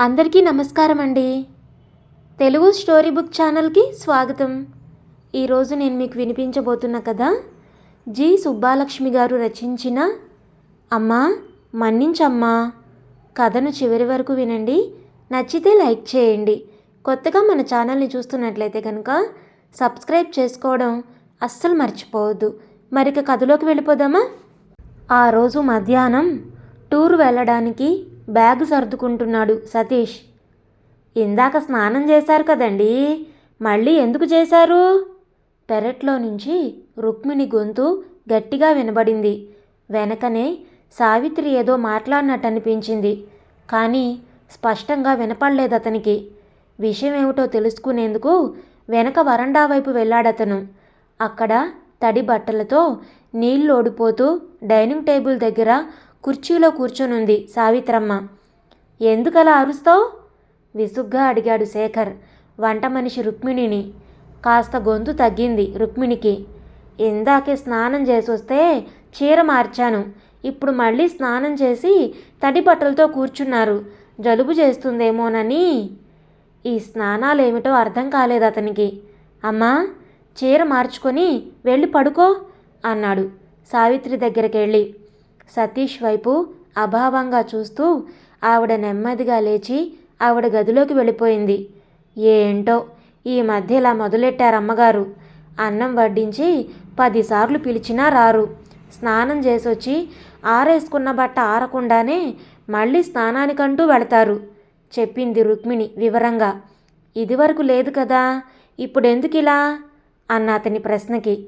అందరికీ నమస్కారం అండి. తెలుగు స్టోరీ బుక్ ఛానల్కి స్వాగతం. ఈరోజు నేను మీకు వినిపించబోతున్న కథ జి సుబ్బాలక్ష్మి గారు రచించిన అమ్మా మన్నించమ్మా. కథను చివరి వరకు వినండి. నచ్చితే లైక్ చేయండి. కొత్తగా మన ఛానల్ని చూస్తున్నట్లయితే కనుక సబ్స్క్రైబ్ చేసుకోవడం అస్సలు మర్చిపోవద్దు. మరిక కథలోకి వెళ్ళిపోదామా? ఆ రోజు మధ్యాహ్నం టూర్ వెళ్ళడానికి బ్యాగ్ సర్దుకుంటున్నాడు సతీష్. ఇందాక స్నానం చేశారు కదండి మళ్ళీ ఎందుకు చేశారు? పెరట్లో నుంచి రుక్మిణి గొంతు గట్టిగా వినబడింది. వెనకనే సావిత్రి ఏదో మాట్లాడినట్టు అనిపించింది కానీ స్పష్టంగా వినపడలేదు అతనికి విషయం ఏమిటో తెలుసుకునేందుకు వెనక వరండా వైపు వెళ్ళాడతను. అక్కడ తడి బట్టలతో నీళ్ళు ఓడిపోతూ డైనింగ్ టేబుల్ దగ్గర కుర్చీలో కూర్చునుంది సావిత్రమ్మ. ఎందుకలా అరుస్తావు? విసుగ్గా అడిగాడు శేఖర్ వంట మనిషి రుక్మిణిని. కాస్త గొంతు తగ్గింది రుక్మిణికి. ఇందాకే స్నానం చేసి వస్తే చీర మార్చాను. ఇప్పుడు మళ్ళీ స్నానం చేసి తడి బట్టలతో కూర్చున్నారు. జలుబు చేస్తుందేమోనని. ఈ స్నానాలు ఏమిటో అర్థం కాలేదు అతనికి. అమ్మా చీర మార్చుకొని వెళ్ళి పడుకో అన్నాడు సావిత్రి దగ్గరికి వెళ్ళి సతీష్ వైపు అభావంగా చూస్తూ ఆవిడ నెమ్మదిగా లేచి ఆవిడ గదిలోకి వెళ్ళిపోయింది. ఏంటో ఈ మధ్య ఇలా మొదలెట్టారు అమ్మగారు? అన్నం వడ్డించి పదిసార్లు పిలిచినా రారు. స్నానం చేసొచ్చి ఆరేసుకున్న బట్ట ఆరకుండానే మళ్ళీ స్నానానికంటూ వెళతారు చెప్పింది రుక్మిణి వివరంగా. ఇదివరకు లేదు కదా ఇప్పుడెందుకిలా? అన్న అతని ప్రశ్నకి.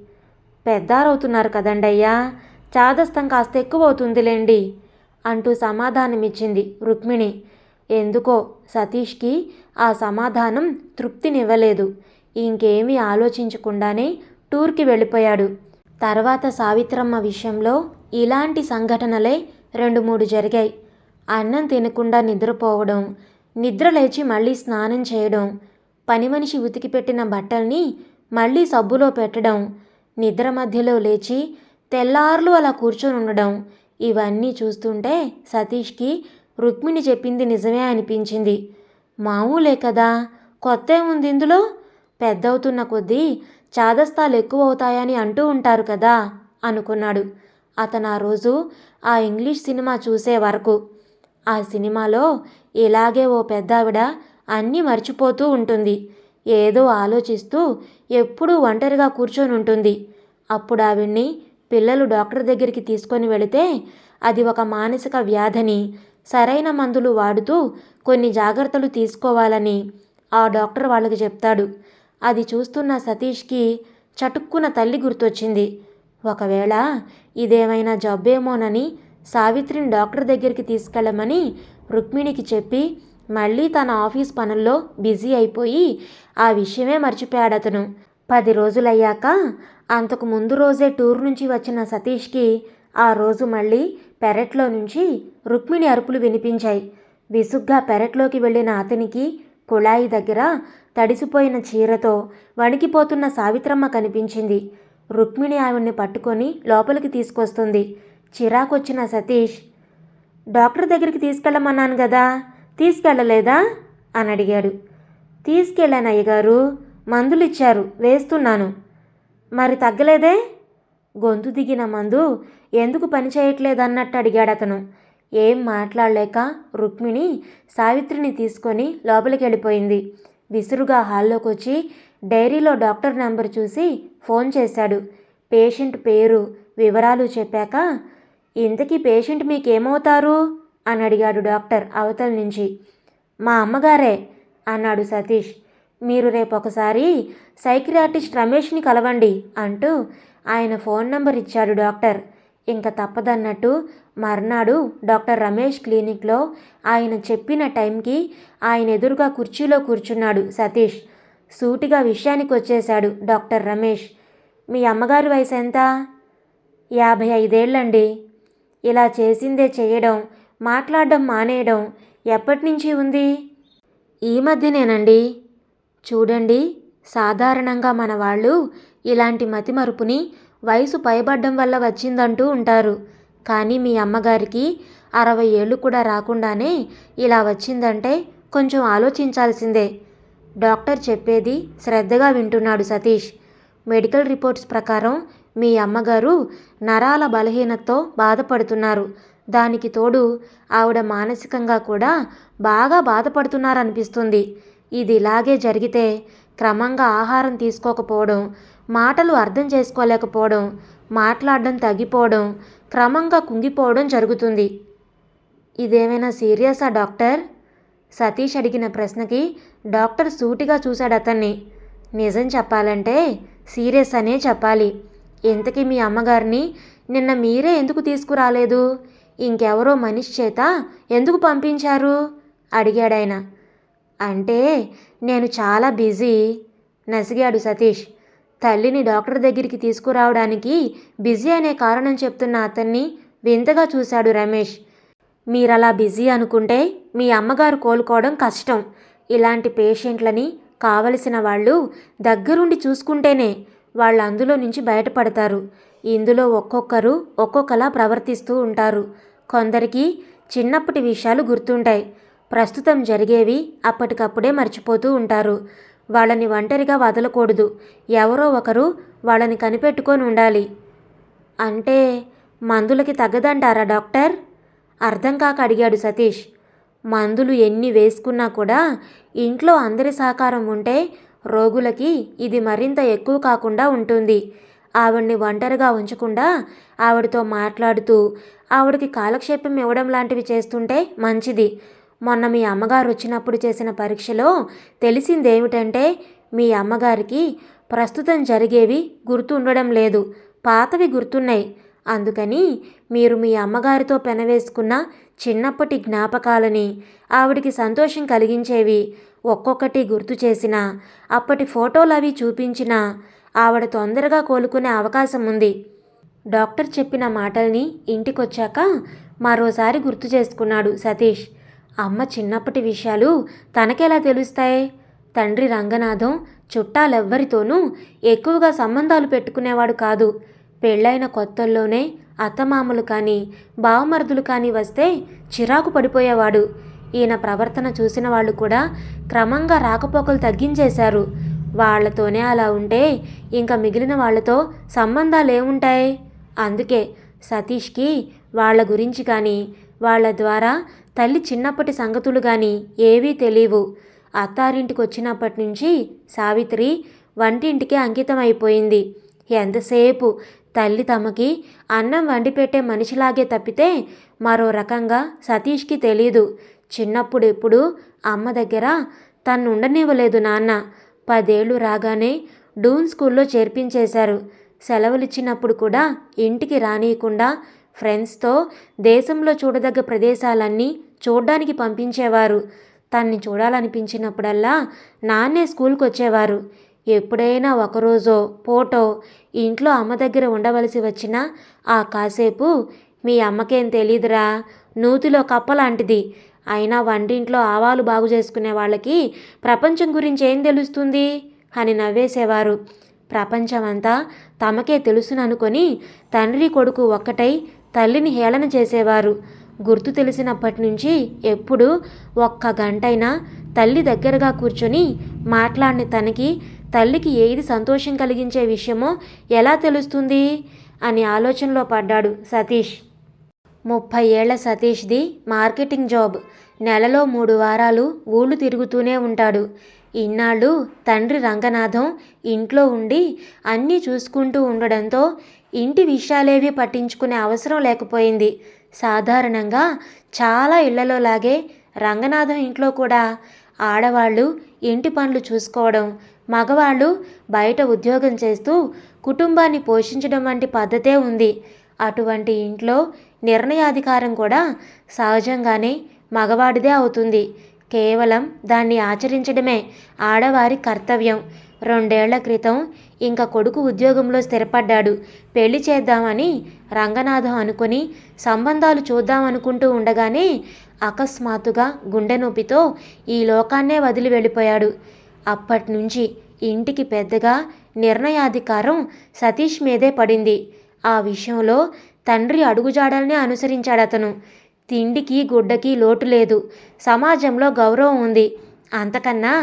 పెద్దారవుతున్నారు కదండయ్యా చాదస్తం కాస్త ఎక్కువ అవుతుందిలేండి అంటూ సమాధానమిచ్చింది రుక్మిణి. ఎందుకో సతీష్కి ఆ సమాధానం తృప్తినివ్వలేదు. ఇంకేమీ ఆలోచించకుండానే టూర్కి వెళ్ళిపోయాడు. తర్వాత సావిత్రమ్మ విషయంలో ఇలాంటి సంఘటనలే రెండు మూడు జరిగాయి. అన్నం తినకుండా నిద్రపోవడం నిద్ర లేచి మళ్ళీ స్నానం చేయడం పని మనిషి ఉతికి పెట్టిన బట్టల్ని మళ్ళీ సబ్బులో పెట్టడం నిద్ర మధ్యలో లేచి తెల్లార్లు అలా కూర్చొని ఉండడం ఇవన్నీ చూస్తుంటే సతీష్కి రుక్మిణి చెప్పింది నిజమే అనిపించింది. మామూలే కదా కొత్త ఉంది ఇందులో? పెద్దవుతున్న కొద్దీ చాదస్తాలు ఎక్కువ అవుతాయని అంటూ ఉంటారు కదా అనుకున్నాడు. అతను ఆ రోజు ఆ ఇంగ్లీష్ సినిమా చూసే వరకు. ఆ సినిమాలో ఇలాగే ఓ పెద్దావిడ అన్నీ మర్చిపోతూ ఉంటుంది. ఏదో ఆలోచిస్తూ ఎప్పుడూ ఒంటరిగా కూర్చొని ఉంటుంది అప్పుడు ఆవిడ్ని పిల్లలు డాక్టర్ దగ్గరికి తీసుకొని వెళితే అది ఒక మానసిక వ్యాధని సరైన మందులు వాడుతూ కొన్ని జాగ్రత్తలు తీసుకోవాలని ఆ డాక్టర్ వాళ్ళకి చెప్తాడు. అది చూస్తున్న సతీష్కి చటుక్కున తల్లి గుర్తొచ్చింది. ఒకవేళ ఇదేమైనా జబ్బేమోనని సావిత్రిని డాక్టర్ దగ్గరికి తీసుకెళ్ళమని రుక్మిణికి చెప్పి మళ్ళీ తన ఆఫీస్ పనుల్లో బిజీ అయిపోయి ఆ విషయమే మర్చిపోయాడు అతను పది రోజులయ్యాక అంతకు ముందు రోజే టూర్ నుంచి వచ్చిన సతీష్కి ఆ రోజు మళ్ళీ పెరట్లో నుంచి రుక్మిణి అరుపులు వినిపించాయి. విసుగ్గా పెరట్లోకి వెళ్ళిన అతనికి కుళాయి దగ్గర తడిసిపోయిన చీరతో వణికిపోతున్న సావిత్రమ్మ కనిపించింది. రుక్మిణి ఆవిడ్ని పట్టుకొని లోపలికి తీసుకొస్తుంది. చిరాకొచ్చిన సతీష్ డాక్టర్ దగ్గరికి తీసుకెళ్ళమన్నాను కదా తీసుకెళ్ళలేదా? అని అడిగాడు. తీసుకెళ్ళాను అయ్యగారు మందులు ఇచ్చారు వేస్తున్నాను. మరి తగ్గలేదే? గొంతు దిగిన మందు ఎందుకు పని చేయట్లేదన్నట్టు అడిగాడు అతను ఏం మాట్లాడలేక రుక్మిణి సావిత్రిని తీసుకొని లోపలికి వెళ్ళిపోయింది విసురుగా హాల్లోకి వచ్చి డైరీలో డాక్టర్ నెంబర్ చూసి ఫోన్ చేశాడు. పేషెంట్ పేరు వివరాలు చెప్పాక ఇంతకీ పేషెంట్ మీకేమవుతారు? అని అడిగాడు డాక్టర్ అవతల నుంచి. మా అమ్మగారే అన్నాడు సతీష్. మీరు రేపొకసారి సైక్రియాటిస్ట్ రమేష్ని కలవండి అంటూ ఆయన ఫోన్ నంబర్ ఇచ్చాడు డాక్టర్. ఇంకా తప్పదన్నట్టు మర్నాడు డాక్టర్ రమేష్ క్లినిక్లో ఆయన చెప్పిన టైంకి ఆయన ఎదురుగా కుర్చీలో కూర్చున్నాడు సతీష్. సూటిగా విషయానికి వచ్చేశాడు డాక్టర్ రమేష్. మీ అమ్మగారి వయసు ఎంత? యాభై ఐదేళ్ళండి. ఇలా చేసిందే చేయడం మాట్లాడడం మానేయడం ఎప్పటి నుంచి ఉంది? ఈ మధ్యనేనండి. చూడండి సాధారణంగా మన వాళ్ళు ఇలాంటి మతిమరుపుని వయసు పైబడ్డం వల్ల వచ్చిందంటూ ఉంటారు. కానీ మీ అమ్మగారికి అరవై ఏళ్ళు కూడా రాకుండానే ఇలా వచ్చిందంటే కొంచెం ఆలోచించాల్సిందే. డాక్టర్ చెప్పేది శ్రద్ధగా వింటున్నాడు సతీష్. మెడికల్ రిపోర్ట్స్ ప్రకారం మీ అమ్మగారు నరాల బలహీనతతో బాధపడుతున్నారు. దానికి తోడు ఆవిడ మానసికంగా కూడా బాగా బాధపడుతున్నారనిపిస్తుంది. ఇది ఇలాగే జరిగితే క్రమంగా ఆహారం తీసుకోకపోవడం మాటలు అర్థం చేసుకోలేకపోవడం మాట్లాడడం తగ్గిపోవడం క్రమంగా కుంగిపోవడం జరుగుతుంది. ఇదేమైనా సీరియసా డాక్టర్? సతీష్ అడిగిన ప్రశ్నకి డాక్టర్ సూటిగా చూశాడు అతన్ని. నిజం చెప్పాలంటే సీరియస్ అనే చెప్పాలి. ఇంతకీ మీ అమ్మగారిని నిన్న మీరే ఎందుకు తీసుకురాలేదు? ఇంకెవరో మనిషి చేత ఎందుకు పంపించారు? అడిగాడాయన. అంటే నేను చాలా బిజీ. నసిగాడు సతీష్. తల్లిని డాక్టర్ దగ్గరికి తీసుకురావడానికి బిజీ అనే కారణం చెప్తున్న అతన్ని వింతగా చూశాడు రమేష్. మీరలా బిజీ అనుకుంటే మీ అమ్మగారు కోలుకోవడం కష్టం. ఇలాంటి పేషెంట్లని కావలసిన వాళ్ళు దగ్గరుండి చూసుకుంటేనే వాళ్ళు అందులో నుంచి బయటపడతారు. ఇందులో ఒక్కొక్కరు ఒక్కొక్కలా ప్రవర్తిస్తూ ఉంటారు. కొందరికి చిన్నప్పటి విషయాలు గుర్తుంటాయి. ప్రస్తుతం జరిగేవి అప్పటికప్పుడే మర్చిపోతూ ఉంటారు. వాళ్ళని ఒంటరిగా వదలకూడదు. ఎవరో ఒకరు వాళ్ళని కనిపెట్టుకొని ఉండాలి. అంటే మందులకి తగ్గదంటారా డాక్టర్? అర్థం కాక అడిగాడు సతీష్. మందులు ఎన్ని వేసుకున్నా కూడా ఇంట్లో అందరి సహకారం ఉంటే రోగులకి ఇది మరింత ఎక్కువ కాకుండా ఉంటుంది. ఆవిడ్ని ఒంటరిగా ఉంచకుండా ఆవిడతో మాట్లాడుతూ ఆవిడకి కాలక్షేపం ఇవ్వడం లాంటివి చేస్తుంటే మంచిది. మొన్న మీ అమ్మగారు వచ్చినప్పుడు చేసిన పరీక్షలో తెలిసిందేమిటంటే మీ అమ్మగారికి ప్రస్తుతం జరిగేవి గుర్తు ఉండడం లేదు పాతవి గుర్తున్నాయి. అందుకని మీరు మీ అమ్మగారితో పెనవేసుకున్న చిన్నప్పటి జ్ఞాపకాలని ఆవిడికి సంతోషం కలిగించేవి ఒక్కొక్కటి గుర్తు చేసిన అప్పటి ఫోటోలు అవి చూపించినా ఆవిడ తొందరగా కోలుకునే అవకాశం ఉంది. డాక్టర్ చెప్పిన మాటల్ని ఇంటికొచ్చాక మరోసారి గుర్తు చేసుకున్నాడు సతీష్. అమ్మ చిన్నప్పటి విషయాలు తనకెలా తెలుస్తాయి? తండ్రి రంగనాథం చుట్టాలెవ్వరితోనూ ఎక్కువగా సంబంధాలు పెట్టుకునేవాడు కాదు. పెళ్ళైన కొత్తల్లోనే అత్తమామలు కానీ బావమరుదులు కానీ వస్తే చిరాకు పడిపోయేవాడు. ఈయన ప్రవర్తన చూసిన వాళ్ళు కూడా క్రమంగా రాకపోకలు తగ్గించేశారు. వాళ్ళతోనే అలా ఉంటే ఇంకా మిగిలిన వాళ్ళతో సంబంధాలు ఏముంటాయి అందుకే సతీష్కి వాళ్ళ గురించి కానీ వాళ్ళ ద్వారా తల్లి చిన్నప్పటి సంగతులు కానీ ఏవీ తెలియవు. అత్తారింటికి వచ్చినప్పటి నుంచి సావిత్రి వంటింటికే అంకితం అయిపోయింది ఎంతసేపు తల్లి తమకి అన్నం వండిపెట్టే మనిషిలాగే తప్పితే మరో రకంగా సతీష్కి తెలీదు. చిన్నప్పుడు ఎప్పుడు అమ్మ దగ్గర తను ఉండనివ్వలేదు నాన్న. పదేళ్ళు రాగానే డూన్ స్కూల్లో చేర్పించేశారు. సెలవులిచ్చినప్పుడు కూడా ఇంటికి రానియకుండా ఫ్రెండ్స్తో దేశంలో చూడదగ్గ ప్రదేశాలన్నీ చూడ్డానికి పంపించేవారు. తన్ని చూడాలనిపించినప్పుడల్లా నాన్నే స్కూల్కి వచ్చేవారు ఎప్పుడైనా ఒకరోజో పోటో ఇంట్లో అమ్మ దగ్గర ఉండవలసి వచ్చినా ఆ కాసేపు మీ అమ్మకేం తెలీదురా నూతిలో కప్పలాంటిది. అయినా వంటింట్లో ఆవాలు బాగు చేసుకునే వాళ్ళకి ప్రపంచం గురించి ఏం తెలుస్తుంది అని నవ్వేసేవారు. ప్రపంచమంతా తమకే తెలుసుననుకొని తండ్రి కొడుకు ఒక్కటై తల్లిని హేళన చేసేవారు. గుర్తు తెలిసినప్పటి నుంచి ఎప్పుడు ఒక్క గంటైనా తల్లి దగ్గరగా కూర్చొని మాట్లాడిన తనకి తల్లికి ఏది సంతోషం కలిగించే విషయమో ఎలా తెలుస్తుంది? అని ఆలోచనలో పడ్డాడు సతీష్. ముప్పై ఏళ్ళ సతీష్ది మార్కెటింగ్ జాబ్. నెలలో మూడు వారాలు ఊళ్ళు తిరుగుతూనే ఉంటాడు. ఇన్నాళ్ళు తండ్రి రంగనాథం ఇంట్లో ఉండి అన్నీ చూసుకుంటూ ఉండడంతో ఇంటి విషయాలేవి పట్టించుకునే అవసరం లేకపోయింది. సాధారణంగా చాలా ఇళ్ళలో లాగే రంగనాథం ఇంట్లో కూడా ఆడవాళ్ళు ఇంటి పనులు చూసుకోవడం మగవాళ్ళు బయట ఉద్యోగం చేస్తూ కుటుంబాన్ని పోషించడం వంటి పద్ధతే ఉంది. అటువంటి ఇంట్లో నిర్ణయాధికారం కూడా సహజంగానే మగవాడిదే అవుతుంది. కేవలం దాన్ని ఆచరించడమే ఆడవారి కర్తవ్యం. రెండేళ్ళ క్రితం ఇంకా కొడుకు ఉద్యోగంలో స్థిరపడ్డాడు. పెళ్ళి చేద్దామని రంగనాథం అనుకుని సంబంధాలు చూద్దామనుకుంటూ ఉండగానే అకస్మాత్తుగా గుండె నొప్పితో ఈ లోకాన్నే వదిలి వెళ్ళిపోయాడు. అప్పటినుంచి ఇంటికి పెద్దగా నిర్ణయాధికారం సతీష్ మీదే పడింది. ఆ విషయంలో తండ్రి అడుగుజాడల్నే అనుసరించాడు అతను తిండికి గుడ్డకి లోటు లేదు. సమాజంలో గౌరవం ఉంది. అంతకన్నా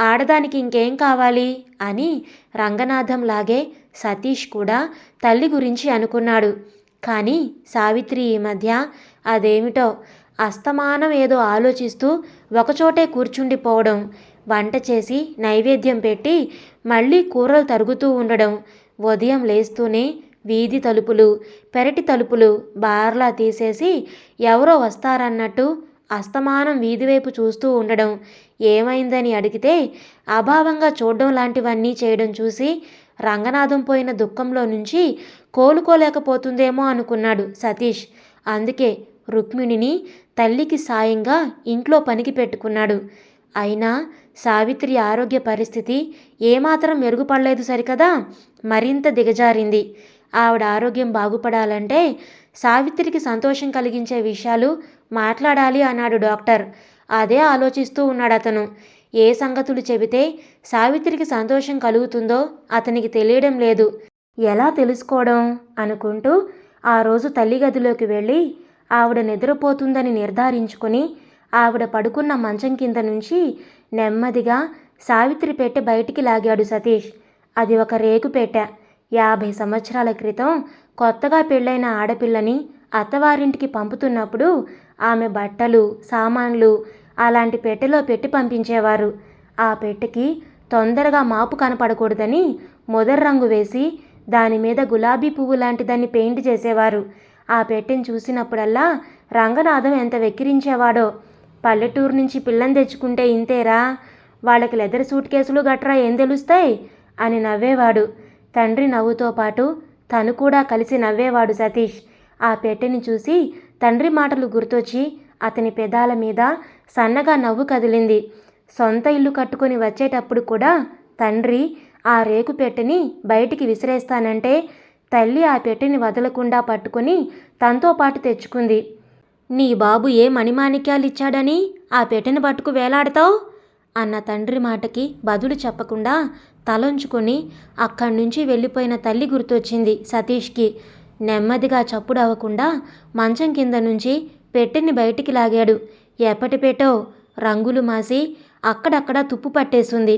ఆడదానికి ఇంకేం కావాలి? అని రంగనాథం లాగే సతీష్ కూడా తల్లి గురించి అనుకున్నాడు. కానీ సావిత్రి ఈ మధ్య అదేమిటో అస్తమానం ఏదో ఆలోచిస్తూ ఒకచోటే కూర్చుండిపోవడం వంట చేసి నైవేద్యం పెట్టి మళ్ళీ కూరలు తరుగుతూ ఉండడం ఉదయం లేస్తూనే వీధి తలుపులు పెరటి తలుపులు బార్లా తీసేసి ఎవరో వస్తారన్నట్టు అస్తమానం వీధి వైపు చూస్తూ ఉండడం ఏమైందని అడిగితే అభావంగా చూడడం లాంటివన్నీ చేయడం చూసి రంగనాథం పోయిన దుఃఖంలో నుంచి కోలుకోలేకపోతుందేమో అనుకున్నాడు సతీష్. అందుకే రుక్మిణిని తల్లికి సాయంగా ఇంట్లో పనికి పెట్టుకున్నాడు. అయినా సావిత్రి ఆరోగ్య పరిస్థితి ఏమాత్రం మెరుగుపడలేదు సరికదా? మరింత దిగజారింది. ఆవిడ ఆరోగ్యం బాగుపడాలంటే సావిత్రికి సంతోషం కలిగించే విషయాలు మాట్లాడాలి అన్నాడు డాక్టర్. అదే ఆలోచిస్తూ ఉన్నాడు అతను ఏ సంగతులు చెబితే సావిత్రికి సంతోషం కలుగుతుందో అతనికి తెలియడం లేదు. ఎలా తెలుసుకోవడం? అనుకుంటూ ఆ రోజు తల్లి గదిలోకి వెళ్ళి ఆవిడ నిద్రపోతుందని నిర్ధారించుకొని ఆవిడ పడుకున్న మంచం కింద నుంచి నెమ్మదిగా సావిత్రి పెట్టె బయటికి లాగాడు సతీష్. అది ఒక రేకు పెట్టె. యాభై సంవత్సరాల క్రితం కొత్తగా పెళ్ళైన ఆడపిల్లని అత్తవారింటికి పంపుతున్నప్పుడు ఆమె బట్టలు సామాన్లు అలాంటి పెట్టెలో పెట్టి పంపించేవారు. ఆ పెట్టెకి తొందరగా మాపు కనపడకూడదని మొదటి రంగు వేసి దాని మీద గులాబీ పువ్వు లాంటి దాన్ని పెయింట్ చేసేవారు. ఆ పెట్టెని చూసినప్పుడల్లా రంగనాథం ఎంత వెక్కిరించేవాడో. పల్లెటూరు నుంచి పిల్లని తెచ్చుకుంటే ఇంతేరా? వాళ్ళకి లెదర్ సూట్ కేసులు గట్రా ఏం తెలుస్తాయి? అని నవ్వేవాడు. తండ్రి నవ్వుతో పాటు తను కూడా కలిసి నవ్వేవాడు సతీష్. ఆ పెట్టెని చూసి తండ్రి మాటలు గుర్తొచ్చి అతని పెదాల మీద సన్నగా నవ్వు కదిలింది. సొంత ఇల్లు కట్టుకొని వచ్చేటప్పుడు కూడా తండ్రి ఆ రేకు పెట్టెని బయటికి విసిరేస్తానంటే తల్లి ఆ పెట్టెని వదలకుండా పట్టుకొని తనతో పాటు తెచ్చుకుంది. నీ బాబు ఏ మణిమాణిక్యాలు ఇచ్చాడని ఆ పెట్టెను పట్టుకు వేలాడతావు? అన్న తండ్రి మాటకి బదులు చెప్పకుండా తలంచుకొని అక్కడి నుంచి వెళ్ళిపోయిన తల్లి గుర్తొచ్చింది సతీష్కి. నెమ్మదిగా చప్పుడు అవ్వకుండా మంచం కింద నుంచి పెట్టెని బయటికి లాగాడు. ఎప్పటి పెట్టో రంగులు మాసి అక్కడక్కడ తుప్పు పట్టేసింది.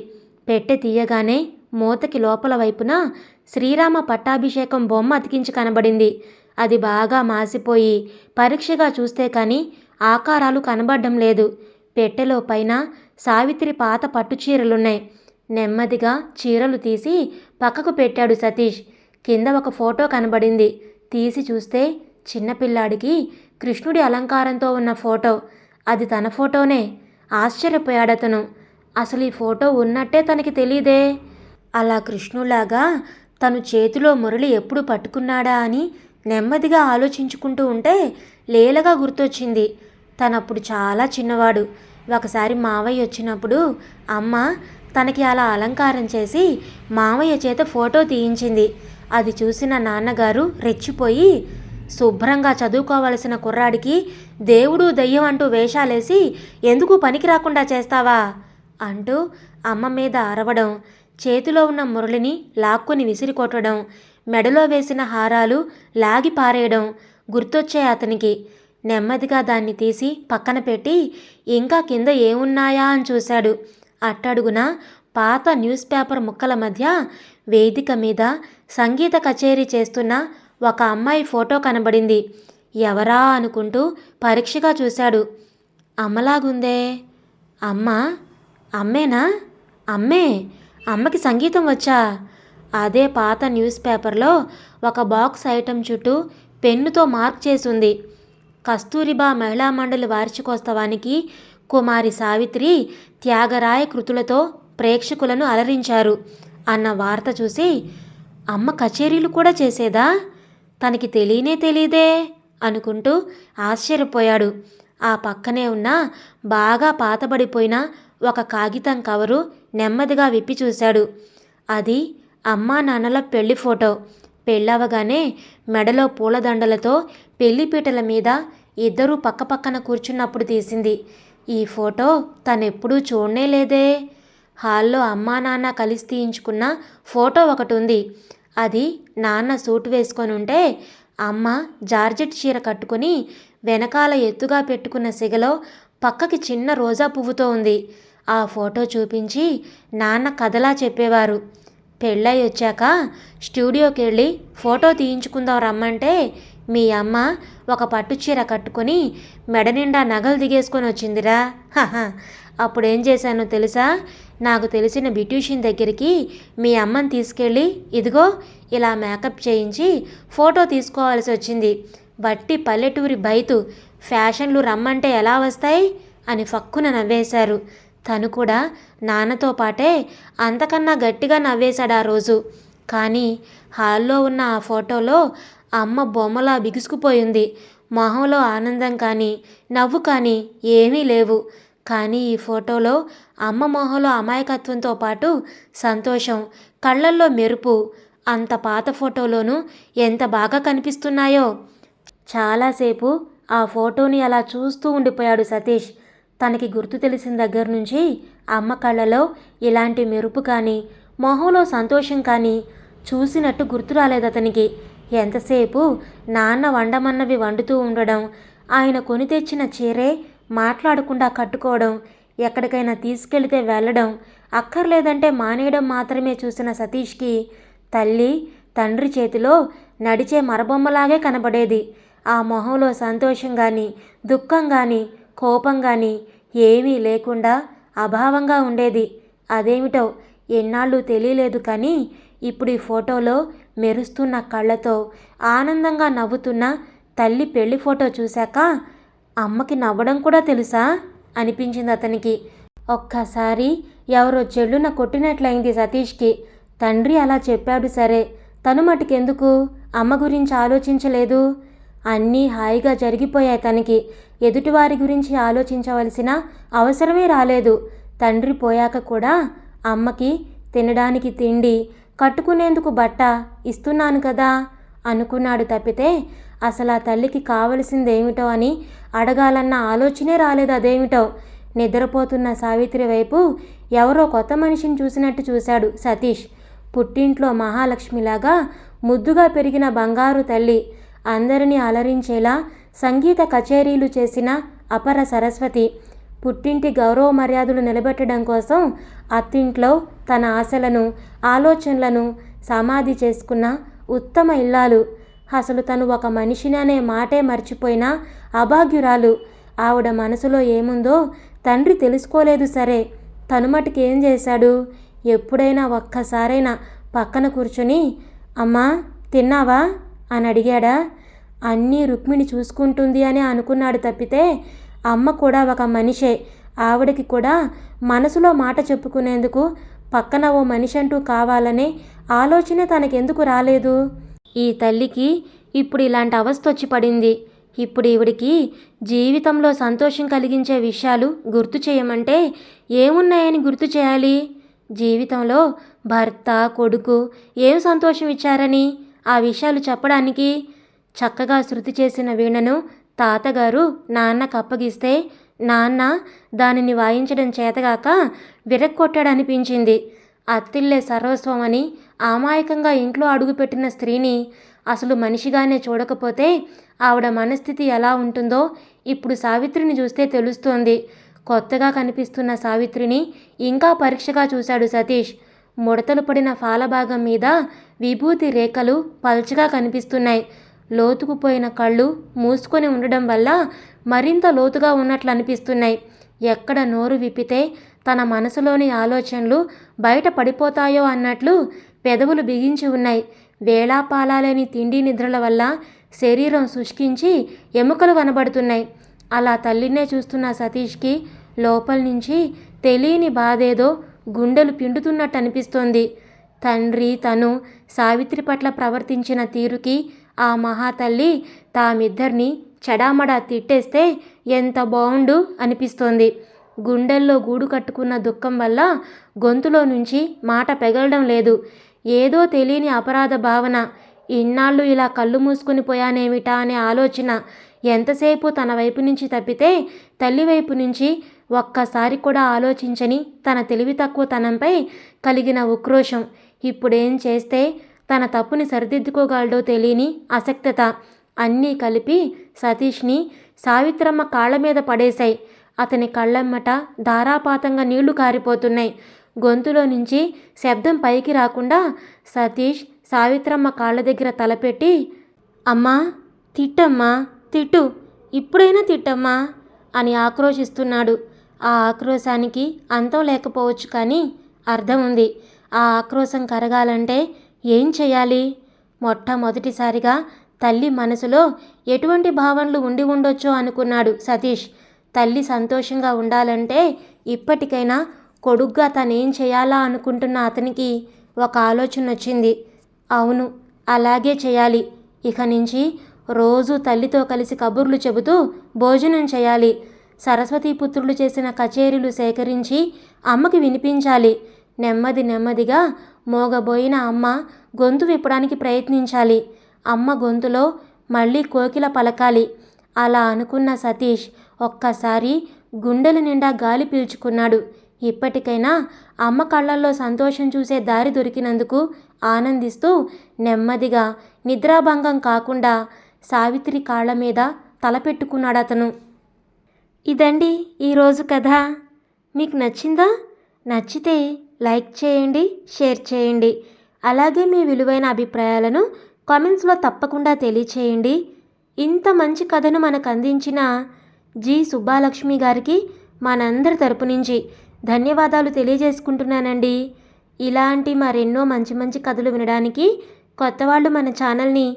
పెట్టె తీయగానే మూతకి లోపల వైపున శ్రీరామ పట్టాభిషేకం బొమ్మ అతికించి కనబడింది. అది బాగా మాసిపోయి పరీక్షగా చూస్తే కానీ ఆకారాలు కనబడడం లేదు. పెట్టెలో పైన సావిత్రి పాత పట్టు చీరలున్నాయి. నెమ్మదిగా చీరలు తీసి పక్కకు పెట్టాడు సతీష్. కింద ఒక ఫోటో కనబడింది. తీసి చూస్తే చిన్నపిల్లాడికి కృష్ణుడి అలంకారంతో ఉన్న ఫోటో. అది తన ఫోటోనే. ఆశ్చర్యపోయాడతను. అసలు ఈ ఫోటో ఉన్నట్టే తనకి తెలియదే అలా కృష్ణులాగా తను చేతిలో మురళి ఎప్పుడు పట్టుకున్నాడా అని నెమ్మదిగా ఆలోచించుకుంటూ ఉంటే లీలగా గుర్తొచ్చింది. తనప్పుడు చాలా చిన్నవాడు. ఒకసారి మావయ్య వచ్చినప్పుడు అమ్మ తనకి అలా అలంకారం చేసి మావయ్య చేత ఫోటో తీయించింది. అది చూసిన నాన్నగారు రెచ్చిపోయి శుభ్రంగా చదువుకోవలసిన కుర్రాడికి దేవుడు దయ్యం అంటూ వేషాలేసి ఎందుకు పనికి రాకుండా చేస్తావా? అంటూ అమ్మ మీద అరవడం చేతిలో ఉన్న మురళిని లాక్కొని విసిరి కొట్టడం మెడలో వేసిన హారాలు లాగి పారేయడం గుర్తొచ్చే అతనికి. నెమ్మదిగా దాన్ని తీసి పక్కన పెట్టి ఇంకా కింద ఏమున్నాయా? అని చూశాడు. అట్టడుగున పాత న్యూస్ పేపర్ ముక్కల మధ్య వేదిక మీద సంగీత కచేరీ చేస్తున్న ఒక అమ్మాయి ఫోటో కనబడింది. ఎవరా అనుకుంటూ పరీక్షగా చూశాడు. అమ్మలాగుందే. అమ్మ అమ్మేనా? అమ్మే అమ్మకి సంగీతం వచ్చా? అదే పాత న్యూస్ పేపర్లో ఒక బాక్స్ ఐటెం చుట్టూ పెన్నుతో మార్క్ చేసింది. కస్తూరిబా మహిళా మండలి వార్షికోత్సవానికి కుమారి సావిత్రి త్యాగరాయ కృతులతో ప్రేక్షకులను అలరించారు. అన్న వార్త చూసి అమ్మ కచేరీలు కూడా చేసేదా? తనకి తెలియనే తెలియదే అనుకుంటూ ఆశ్చర్యపోయాడు. ఆ పక్కనే ఉన్న బాగా పాతబడిపోయిన ఒక కాగితం కవరు నెమ్మదిగా విప్పి చూశాడు. అది అమ్మా నాన్నల పెళ్ళి ఫోటో. పెళ్ళవగానే మెడలో పూలదండలతో పెళ్ళిపీటల మీద ఇద్దరూ పక్కపక్కన కూర్చున్నప్పుడు తీసింది. ఈ ఫోటో తనెప్పుడూ చూడనే లేదే. హాల్లో అమ్మా నాన్న కలిసి తీయించుకున్న ఫోటో ఒకటి ఉంది. అది నాన్న సూట్ వేసుకొని ఉంటే అమ్మ జార్జెట్ చీర కట్టుకొని వెనకాల ఎత్తుగా పెట్టుకున్న సిగలో పక్కకి చిన్న రోజా పువ్వుతో ఉంది. ఆ ఫోటో చూపించి నాన్న కథలా చెప్పేవారు. పెళ్ళై వచ్చాక స్టూడియోకి వెళ్ళి ఫోటో తీయించుకుందాం రమ్మంటే మీ అమ్మ ఒక పట్టు చీర కట్టుకొని మెడ నిండా నగలు దిగేసుకొని వచ్చిందిరా. హహ. అప్పుడేం చేశానో తెలుసా? నాకు తెలిసిన బ్యూటీషియన్ దగ్గరికి మీ అమ్మని తీసుకెళ్ళి ఇదిగో ఇలా మేకప్ చేయించి ఫోటో తీసుకోవాల్సి వచ్చింది. బట్టి పల్లెటూరి బయతు ఫ్యాషన్లు రమ్మంటే ఎలా వస్తాయి? అని ఫక్కున నవ్వేశారు. తను కూడా నాన్నతో పాటే అంతకన్నా గట్టిగా నవ్వేశాడు ఆ రోజు. కానీ హాల్లో ఉన్న ఆ ఫోటోలో అమ్మ బొమ్మలా బిగుసుకుపోయింది. మొహంలో ఆనందం కానీ నవ్వు కానీ ఏమీ లేవు. కానీ ఈ ఫోటోలో అమ్మ మొహంలో అమాయకత్వంతో పాటు సంతోషం కళ్ళల్లో మెరుపు అంత పాత ఫోటోలోనూ ఎంత బాగా కనిపిస్తున్నాయో. చాలాసేపు ఆ ఫోటోని అలా చూస్తూ ఉండిపోయాడు సతీష్. తనకి గుర్తు తెలిసిన దగ్గర నుంచి అమ్మ కళ్ళలో ఇలాంటి మెరుపు కానీ మొహంలో సంతోషం కానీ చూసినట్టు గుర్తు రాలేదు అతనికి. ఎంతసేపు నాన్న వండమన్నవి వండుతూ ఉండడం ఆయన కొని తెచ్చిన చీరే మాట్లాడకుండా కట్టుకోవడం ఎక్కడికైనా తీసుకెళ్తే వెళ్ళడం అక్కర్లేదంటే మానేయడం మాత్రమే చూసిన సతీష్కి తల్లి తండ్రి చేతిలో నడిచే మరబొమ్మలాగే కనబడేది. ఆ మొహంలో సంతోషం కానీ దుఃఖం కానీ కోపం కానీ ఏమీ లేకుండా అభావంగా ఉండేది. అదేమిటో ఎన్నాళ్ళు తెలియలేదు కానీ ఇప్పుడు ఈ ఫోటోలో మెరుస్తున్న కళ్ళతో ఆనందంగా నవ్వుతున్న తల్లి పెళ్ళి ఫోటో చూశాక అమ్మకి నవ్వడం కూడా తెలుసా? అనిపించింది అతనికి. ఒక్కసారి ఎవరో చెల్లున కొట్టినట్లయింది సతీష్కి. తండ్రి అలా చెప్పాడు సరే. తను మటుకెందుకు? అమ్మ గురించి ఆలోచించలేదు. అన్నీ హాయిగా జరిగిపోయాయి తనకి. ఎదుటివారి గురించి ఆలోచించవలసిన అవసరమే రాలేదు. తండ్రి పోయాక కూడా అమ్మకి తినడానికి తిండి కట్టుకునేందుకు బట్ట ఇస్తున్నాను కదా అనుకున్నాడు తప్పితే అసలు ఆ తల్లికి కావలసిందేమిటో అని అడగాలన్న ఆలోచనే రాలేదు అదేమిటో. నిద్రపోతున్న సావిత్రి వైపు ఎవరో కొత్త మనిషిని చూసినట్టు చూశాడు సతీష్. పుట్టింట్లో మహాలక్ష్మిలాగా ముద్దుగా పెరిగిన బంగారు తల్లి అందరినీ అలరించేలా సంగీత కచేరీలు చేసిన అపర సరస్వతి పుట్టింటి గౌరవ మర్యాదలు నిలబెట్టడం కోసం అత్తింట్లో తన ఆశలను ఆలోచనలను సమాధి చేసుకున్న ఉత్తమ ఇల్లాలు. అసలు తను ఒక మనిషిని అనే మాటే మర్చిపోయిన అభాగ్యురాలు. ఆవిడ మనసులో ఏముందో తండ్రి తెలుసుకోలేదు సరే. తను మటుకేం ఏం చేశాడు? ఎప్పుడైనా ఒక్కసారైనా పక్కన కూర్చుని అమ్మా తిన్నావా? అని అడిగాడా. అన్నీ రుక్మిణి చూసుకుంటుంది అని అనుకున్నాడు తప్పితే అమ్మ కూడా ఒక మనిషే. ఆవిడకి కూడా మనసులో మాట చెప్పుకునేందుకు పక్కన ఓ మనిషి అంటూ కావాలనే ఆలోచన తనకెందుకు రాలేదు. ఈ తల్లికి ఇప్పుడు ఇలాంటి అవస్థ వచ్చి పడింది. ఇప్పుడు ఈవిడికి జీవితంలో సంతోషం కలిగించే విషయాలు గుర్తు చేయమంటే ఏమున్నాయని గుర్తు చేయాలి? జీవితంలో భర్త కొడుకు ఏం సంతోషం ఇచ్చారని ఆ విషయాలు చెప్పడానికి చక్కగా శృతి చేసిన వీణను తాతగారు నాన్నకు అప్పగిస్తే నాన్న దానిని వాయించడం చేతగాక విరక్కొట్టాడనిపించింది. అత్తిల్లే సర్వస్వం అని అమాయకంగా ఇంట్లో అడుగుపెట్టిన స్త్రీని అసలు మనిషిగానే చూడకపోతే ఆవిడ మనస్థితి ఎలా ఉంటుందో ఇప్పుడు సావిత్రిని చూస్తే తెలుస్తోంది. కొత్తగా కనిపిస్తున్న సావిత్రిని ఇంకా పరీక్షగా చూశాడు సతీష్. ముడతలు పడిన ఫాలభాగం మీద విభూతి రేఖలు పల్చగా కనిపిస్తున్నాయి. లోతుకుపోయిన కళ్ళు మూసుకొని ఉండడం వల్ల మరింత లోతుగా ఉన్నట్లు అనిపిస్తున్నాయి ఎక్కడ నోరు విప్పితే తన మనసులోని ఆలోచనలు బయట పడిపోతాయో అన్నట్లు పెదవులు బిగించి ఉన్నాయి. వేళాపాలాలేని తిండి నిద్రల వల్ల శరీరం శుష్కించి ఎముకలు కనబడుతున్నాయి. అలా తల్లినే చూస్తున్న సతీష్కి లోపల నుంచి తెలియని బాధేదో గుండెలు పిండుతున్నట్టు అనిపిస్తోంది. తండ్రి తను సావిత్రి పట్ల ప్రవర్తించిన తీరుకి ఆ మహాతల్లి తామిద్దరిని చెడామడా తిట్టేస్తే ఎంత బాగుండు అనిపిస్తోంది. గుండెల్లో గూడు కట్టుకున్న దుఃఖం వల్ల గొంతులో నుంచి మాట పెగలడం లేదు. ఏదో తెలియని అపరాధ భావన. ఇన్నాళ్ళు ఇలా కళ్ళు మూసుకొని పోయానేమిటా అనే ఆలోచన. ఎంతసేపు తన వైపు నుంచి తప్పితే తల్లి వైపు నుంచి ఒక్కసారి కూడా ఆలోచించని తన తెలివి తక్కువతనంపై కలిగిన ఉక్రోషం. ఇప్పుడేం చేస్తే తన తప్పుని సరిదిద్దుకోగలడో తెలియని అసక్తత. అన్నీ కలిపి సతీష్ని సావిత్రమ్మ కాళ్ళ మీద పడేశాయి. అతని కళ్ళమ్మట ధారాపాతంగా నీళ్ళు కారిపోతున్నాయి. గొంతులో నుంచి శబ్దం పైకి రాకుండా సతీష్ సావిత్రమ్మ కాళ్ళ దగ్గర తలపెట్టి అమ్మా తిట్టమ్మా తిట్టు ఇప్పుడైనా తిట్టమ్మా అని ఆక్రోశిస్తున్నాడు. ఆ ఆక్రోశానికి అంతం లేకపోవచ్చు కానీ అర్థం ఉంది. ఆ ఆక్రోశం కరగాలంటే ఏం చేయాలి? మొట్టమొదటిసారిగా తల్లి మనసులో ఎటువంటి భావనలు ఉండి ఉండొచ్చో అనుకున్నాడు సతీష్. తల్లి సంతోషంగా ఉండాలంటే ఇప్పటికైనా కొడుగ్గా తనేం చేయాలా అనుకుంటున్న అతనికి ఒక ఆలోచన వచ్చింది అవును అలాగే చేయాలి. ఇక నుంచి రోజు తల్లితో కలిసి కబుర్లు చెబుతూ భోజనం చేయాలి. సరస్వతీ పుత్రులు చేసిన కచేరీలు సేకరించి అమ్మకి వినిపించాలి. నెమ్మది నెమ్మదిగా మోగబోయిన అమ్మ గొంతు విప్పడానికి ప్రయత్నించాలి. అమ్మ గొంతులో మళ్ళీ కోకిల పలకాలి. అలా అనుకున్న సతీష్ ఒక్కసారి గుండెల నిండా గాలి పీల్చుకున్నాడు. ఇప్పటికైనా అమ్మ కళ్ళల్లో సంతోషం చూసే దారి దొరికినందుకు ఆనందిస్తూ నెమ్మదిగా నిద్రాభంగం కాకుండా సావిత్రి కాళ్ళ మీద తలపెట్టుకున్నాడు అతను ఇదండి ఈరోజు కథ. మీకు నచ్చిందా? నచ్చితే లైక్ చేయండి షేర్ చేయండి. అలాగే మీ విలువైన అభిప్రాయాలను కామెంట్స్లో తప్పకుండా తెలియచేయండి. ఇంత మంచి కథను మనకు అందించిన జి సుబ్బాలక్ష్మి గారికి మనందరి తరపు నుంచి ధన్యవాదాలు తెలియజేసుకుంటున్నానండి. ఇలాంటి మరెన్నో మంచి మంచి కథలు వినడానికి కొత్త వాళ్ళు మన ఛానల్ని